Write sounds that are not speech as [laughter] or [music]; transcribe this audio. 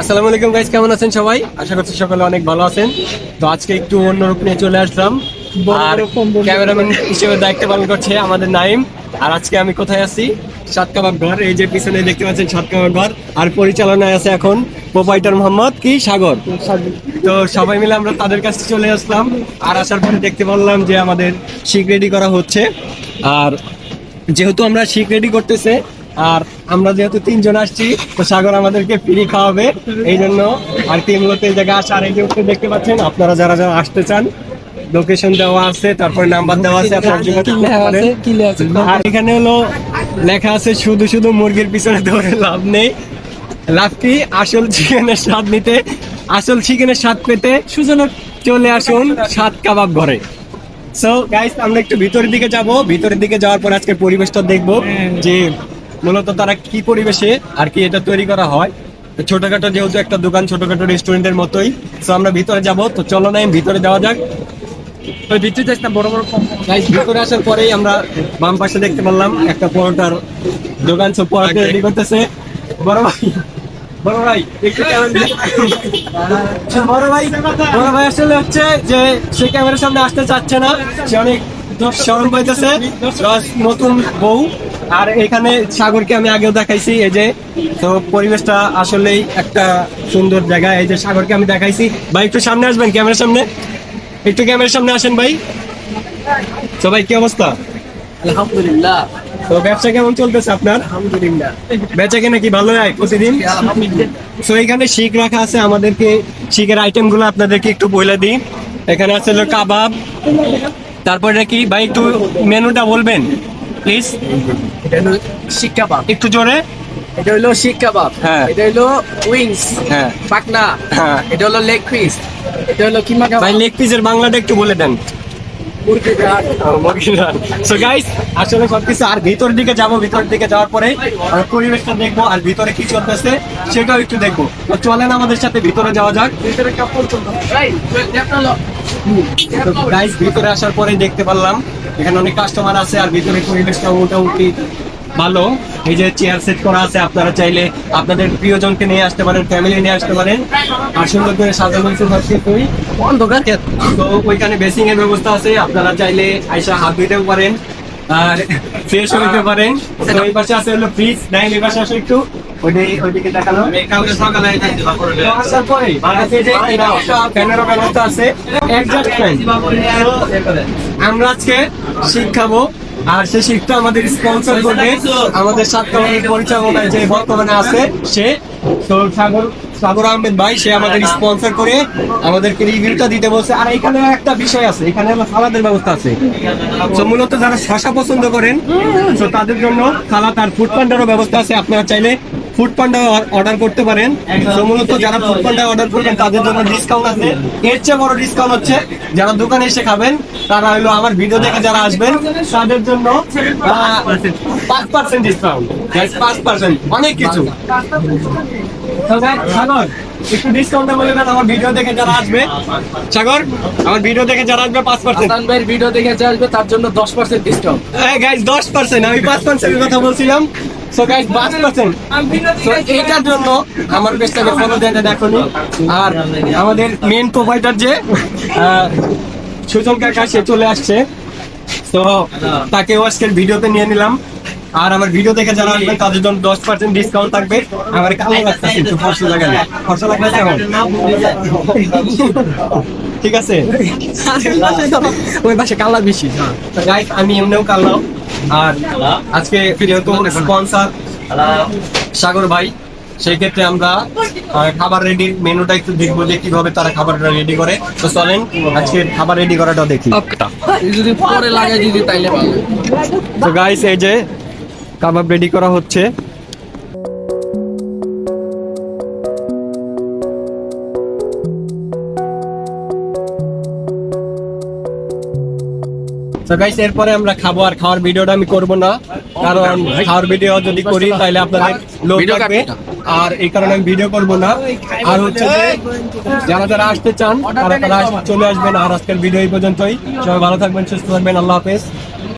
আসসালামু আলাইকুম গাইস কেমন আছেন সবাই? আশা করছি সকলে অনেক ভালো আছেন। তো আজকে একটু অন্য রূপ নিয়ে চলে আসলাম। আর ক্যামেরাম্যান হিসেবে দায়িত্ব পালন করছে আমাদের নাইম। আর আজকে আমি কোথায় আছি? সাত কাবাব ঘর এই যে পিছনে দেখতে পাচ্ছেন সাত কাবাব ঘর। আর পরিচালনায় আছে এখন প্রোপাইটার মোহাম্মদ কি? সাগর। তো সবাই মিলে আমরা তাদের কাছে চলে আসলাম। আর আসার পরে দেখতে পারলাম যে আমাদের শিক রেডি করা হচ্ছে। আর যেহেতু আমরা শিক রেডি করতেছে আর আমরা যেহেতু তিনজন আসছি তো সাগর আমাদেরকে ফ্রি খাওয়াবে। এই জন্য আর এই জায়গায় আসা আর এই যে দেখতে পাচ্ছেন আপনারা যারা যারা আসতে চান লোকেশন দেওয়া আছে তারপরে নাম্বার দেওয়া আছে আপনার যোগাযোগ আর এখানে হলো লেখা আছে শুধু শুধু মুরগির পিছনে দৌড়ে লাভ নেই। লাভ কি আসল চিকেনের স্বাদ নিতে আসল চিকেনের স্বাদ পেতে সুজনক চলে আসুন সাত কাবাব ঘরে। সো গাইস আমরা একটু ভিতরের দিকে যাব। ভিতরের দিকে যাওয়ার পর আজকে পরিবেশটা দেখব যে মূলত তারা কি পরিবেশে আর কি এটা তৈরি করা হয়। ছোটখাটো যেহেতু একটা দোকান ছোটখাটো রেস্টুরেন্টের মতোই। তো আমরা ভিতরে যাব। তো চলো নাই ভিতরে যাওয়া যাক। তো ভিতরে না বড় বড় গাইস ভিতরে আসার পরেই আমরা বাম পাশে দেখতে পারলাম একটা পরোটার দোকান। সব পরোটা রেডি করতেছে। বড় ভাই বড় ভাই একটু বড় ভাই বড় ভাই আসলে হচ্ছে যে সে ক্যামেরার সামনে আসতে চাচ্ছে না। সে অনেক শরম পাইতেছে। নতুন বউ। আর এখানে সাগরকে আমি আগেও দেখাইছি এই যে তো পরিবেশটা আসলেই একটা সুন্দর জায়গা। এই যে সাগরকে আমি দেখাইছি। ভাই একটু সামনে আসবেন ক্যামেরার সামনে? একটু ক্যামেরার সামনে আসেন ভাই। তো ভাই কি অবস্থা? আলহামদুলিল্লাহ। তো ব্যবসা কেমন চলতেছে আপনার? আলহামদুলিল্লাহ। বেচা কেনা কি ভালো হয় প্রতিদিন? তো এখানে শিক রাখা আছে আমাদেরকে শিকের আইটেমগুলো আপনাদেরকে একটু বলে দিই। এখানে আছে কাবাব তারপরে কি? ভাই একটু মেনুটা বলবেন প্লিজ এটা হলো শিক কাবাব। একটু জোরে। এটা হলো শিক কাবাব। হ্যাঁ। এটা হলো উইংস হ্যাঁ। পাকনা। হ্যাঁ। এটা হলো লেগ পিস এটা হলো কিমা কাবাব। ভাই লেগ পিসের বাংলাটা একটু বলে দেন। ঘাট সো গাইস আসলে সবকিছু আর ভিতর দিকে যাব ভিতর দিকে যাওয়ার পরে পরিবেশটা দেখব আর ভিতরে কি চলতেছে সেটাও একটু দেখব। চলেন আমাদের সাথে ভিতরে যাওয়া যাক। ভিতরে কাপড় চলতো গাইস ভিতরে আসার পরে দেখতে পারলাম। এখানে অনেক কাস্টমার আছে আর ভিতরে পরিবেশটা মোটামুটি ভালো। এই যে চেয়ার সেট করা আছে আপনারা চাইলে আপনাদের প্রিয়জনকে নিয়ে আসতে পারেন ফ্যামিলি নিয়ে আসতে পারেন। আর সুন্দর করে সাজানো সবকিছুই অন্ধকার তো ওইখানে বেসিং এর ব্যবস্থা আছে আপনারা চাইলে আইসা হাত ধুইতেও পারেন আর ফ্রেশ হইতে পারেন। তো এই পাশে আছে হলো ফ্রিজ নাই এই পাশে আসো একটু। ওইটাই ওইদিকে দেখানো কালকে সকালে আসার পরে। বাংলাদেশে যে এটা ফ্যানেরও ব্যবস্থা আছে। একজাস্ট ফ্যান আমরা আজকে শিখ আর সে শিখটা আমাদের স্পন্সর করবে। আমাদের সাতটা পরিচালনায় যে বর্তমানে আছে সে। তো সাগর সাগর আহমেদ ভাই সে আমাদের স্পন্সর করে আমাদেরকে রিভিউটা দিতে বলছে। আর এখানে একটা বিষয় আছে এখানে সালাদের ব্যবস্থা আছে। তো মূলত যারা শশা পছন্দ করেন তো তাদের জন্য সালাদ আর ফুড পান্ডারও ব্যবস্থা আছে। আপনারা চাইলে ফুড পান্ডা অর্ডার করতে পারেন। মূলত যারা ফুড পান্ডা অর্ডার করবেন তাদের জন্য ডিসকাউন্ট আছে। এর চেয়ে বড় ডিসকাউন্ট হচ্ছে যারা দোকানে এসে খাবেন তারা হলো আমার ভিডিও দেখে যারা আসবেন তাদের জন্য পাঁচ পার্সেন্ট ডিসকাউন্ট পাঁচ পার্সেন্ট অনেক কিছু। সাগর একটু ডিসকাউন্ট বলে দেন আমার ভিডিও দেখে যারা আসবে। সাগর আমার ভিডিও দেখে যারা আসবে পাঁচ পার্সেন্ট ভাইয়ের ভিডিও দেখে আসবে তার জন্য দশ পার্সেন্ট ডিসকাউন্ট গাইজ দশ পার্সেন্ট আমি পাঁচ পার্সেন্টের কথা বলছিলাম। সো গাইজ পাঁচ পার্সেন্ট তো এইটার জন্য আমার পেজটাকে ফলো দেন আর আমাদের মেন প্রোভাইডার যে আহ, সুজন কাকা সে চলে আসছে। তো তাকেও আজকের ভিডিওতে নিয়ে নিলাম। আর আমার ভিডিও দেখে যারা আসবে তাদের জন্য দশ পার্সেন্ট ডিসকাউন্ট থাকবে। আমার কালো লাগতেছে একটু ফর্সা লাগালে ফর্সা লাগতেছে এখন। ঠিক আছে? [laughs] ওই পাশে কালা বেশি। গাইস আমি এমনিও কালাম আর আজকে যেহেতু স্পন্সর সাগর ভাই সেই ক্ষেত্রে আমরা খাবার রেডি মেনুটা একটু দেখব যে কীভাবে তারা খাবারটা রেডি করে। তো চলেন আজকে খাবার রেডি করাটা দেখি। যদি পরে লাগাই দিদি তাইলে ভালো। তো গাইস এই যে কাবাব রেডি করা হচ্ছে। তো গাইস এরপরে আমরা খাব আর খাওয়ার ভিডিওটা আমি করব না। কারণ খাওয়ার ভিডিও যদি করি তাহলে আপনাদের লোক লাগবে আর এই কারণে আমি ভিডিও করব না। আর হচ্ছে যে যারা যারা আসতে চান তারা তারা চলে আসবেন। আর আজকের ভিডিও এই পর্যন্তই। সবাই ভালো থাকবেন সুস্থ থাকবেন। আল্লাহ হাফেজ।